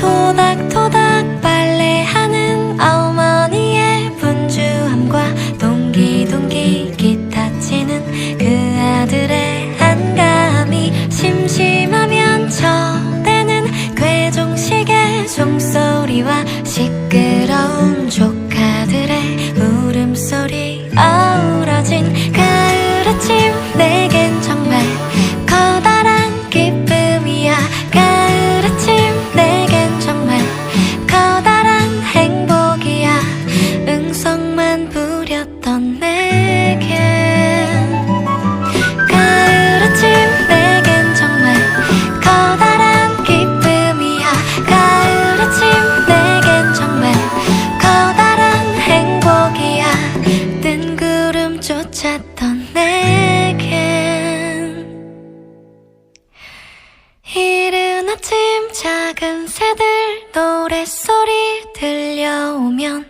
토닥 응성만 부렸던 내겐 가을 아침 내겐 정말 커다란 기쁨이야. 가을 아침 내겐 정말 커다란 행복이야. 뜬 구름 쫓았던 내겐 이른 아침 작은 새들 노랫소리 들려오면